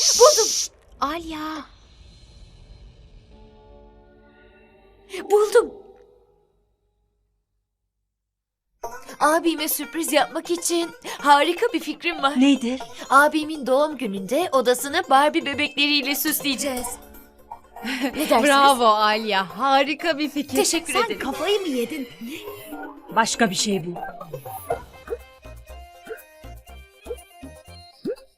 Buldum. Alya. Buldum. Abime sürpriz yapmak için harika bir fikrim var. Nedir? Abimin doğum gününde odasını Barbie bebekleriyle süsleyeceğiz. Ne dersiniz? Bravo Alya. Harika bir fikir. Teşekkür Sen ederim. kafayı mı yedin? Başka bir şey bu.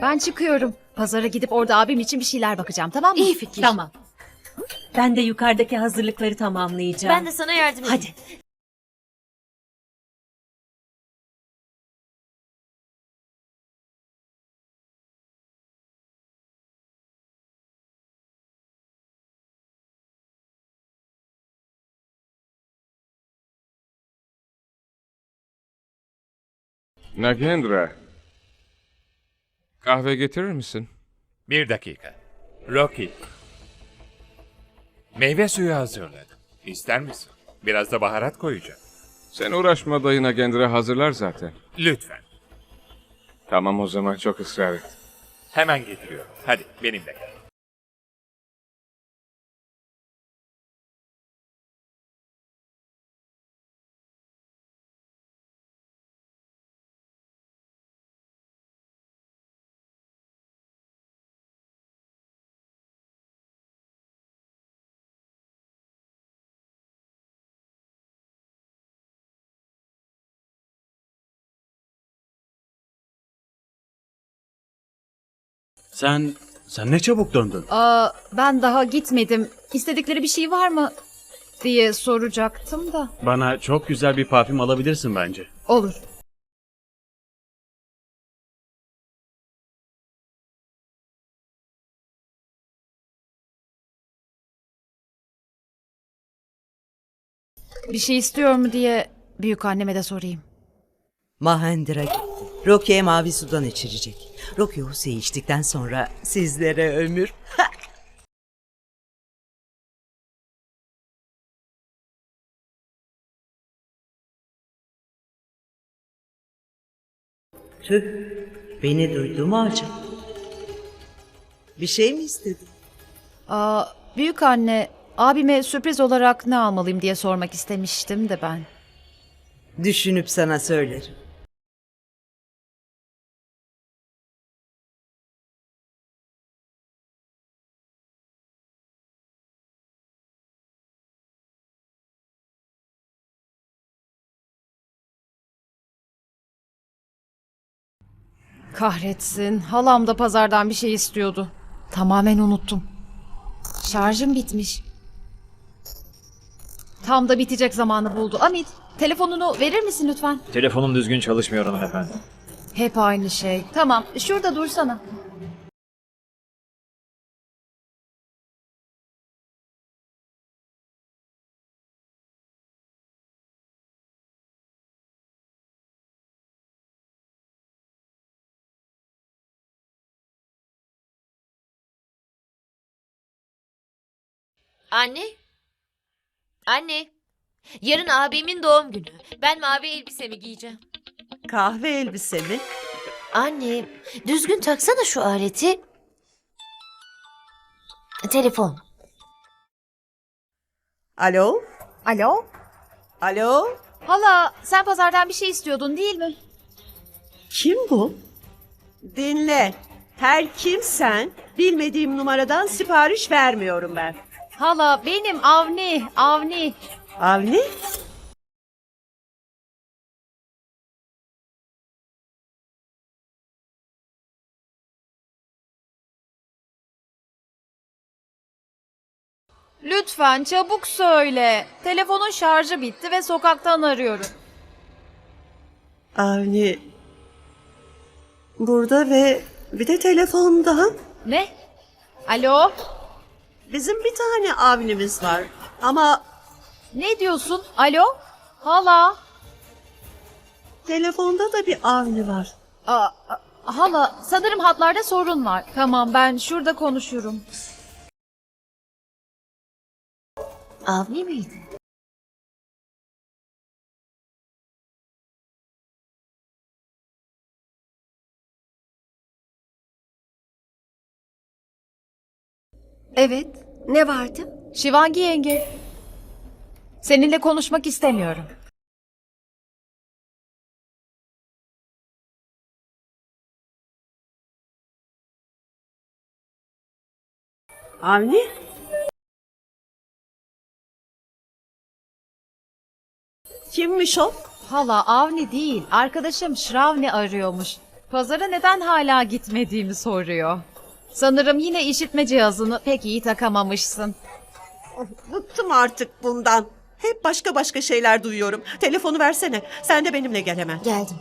Ben çıkıyorum. Pazara gidip orada abim için bir şeyler bakacağım tamam mı? İyi fikir. Tamam. Ben de yukarıdaki hazırlıkları tamamlayacağım. Ben de sana yardım edeyim. Hadi. Nagendra. Kahve getirir misin? Bir dakika. Rocky. Meyve suyu hazırladım. İster misin? Biraz da baharat koyacağım. Sen uğraşma dayı Nagendra hazırlar zaten. Lütfen. Tamam o zaman çok ısrar et. Hemen getiriyorum. Hadi benimle gel. Sen sen ne çabuk döndün. Aa, ben daha gitmedim. İstedikleri bir şey var mı diye soracaktım da. Bana çok güzel bir parfüm alabilirsin bence. Olur. Bir şey istiyor mu diye büyük anneme de sorayım. Mahendra. Rocky'e mavi sudan içirecek. Rocky Huse'yi içtikten sonra sizlere ömür. Tüh, beni duydu mu acaba? Bir şey mi istedin? Aa, büyük anne, abime sürpriz olarak ne almalıyım diye sormak istemiştim de ben. Düşünüp sana söylerim. Kahretsin. Halam da pazardan bir şey istiyordu. Tamamen unuttum. Şarjım bitmiş. Tam da bitecek zamanı buldu. Amit, telefonunu verir misin lütfen? Telefonum düzgün çalışmıyor hanımefendi. Hep aynı şey. Tamam, şurada dursana. Anne. Anne. Yarın abimin doğum günü. Ben mavi elbisemi giyeceğim. Kahve elbise mi? Anne, düzgün taksana şu aleti. Telefon. Alo? Alo? Alo? Hala, sen pazardan bir şey istiyordun değil mi? Kim bu? Dinle. Her kimsen bilmediğim numaradan sipariş vermiyorum ben. Hala, benim Avni, Avni. Avni? Lütfen çabuk söyle. Telefonun şarjı bitti ve sokaktan arıyorum. Avni. Burada ve bir de telefonda. Ne? Alo? Bizim bir tane Avni'miz var. Ama Ne diyorsun? Alo? Hala? telefonda da bir Avni var. Aa, a- hala sanırım hatlarda sorun var. Tamam ben şurada konuşurum. Avni miydi? Evet. Ne vardı? Şivangi yenge. Seninle konuşmak istemiyorum. Avni? Kimmiş o? Hala Avni değil, arkadaşım Şravni arıyormuş. Pazara neden hala gitmediğimi soruyor. Sanırım yine işitme cihazını pek iyi takamamışsın. Bıktım artık bundan. Hep başka başka şeyler duyuyorum. Telefonu versene. Sen de benimle gel hemen. Geldim.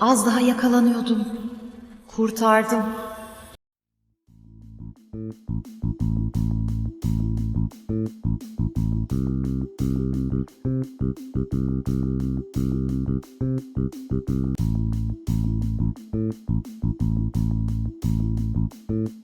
Az daha yakalanıyordum. Kurtardım.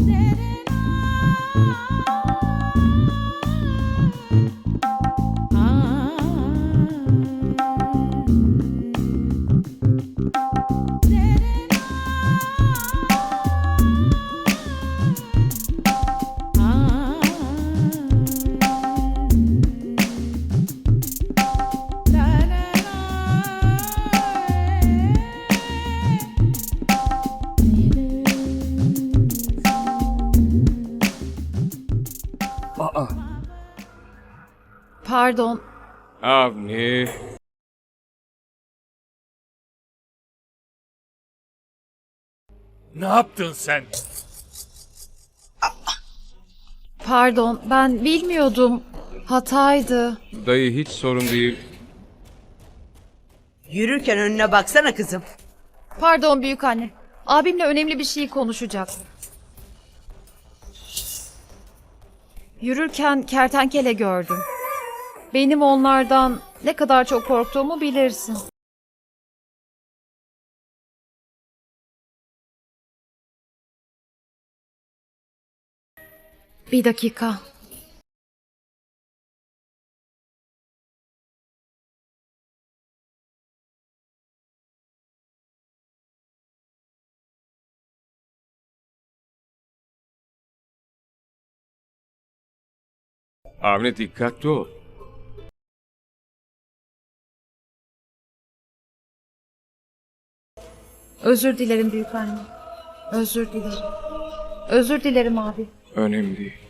Let it all Pardon, Avni. Ne yaptın sen? pardon. Ben bilmiyordum. Hataydı. Dayı hiç sorun değil. Yürürken önüne baksana kızım. Pardon büyük anne. Abimle önemli bir şey konuşacak. Yürürken kertenkele gördüm. Benim onlardan ne kadar çok korktuğumu bilirsin. Bir dakika. Avni dikkatli ol. Özür dilerim büyük anne. Özür dilerim. Özür dilerim abi. Önemli değil.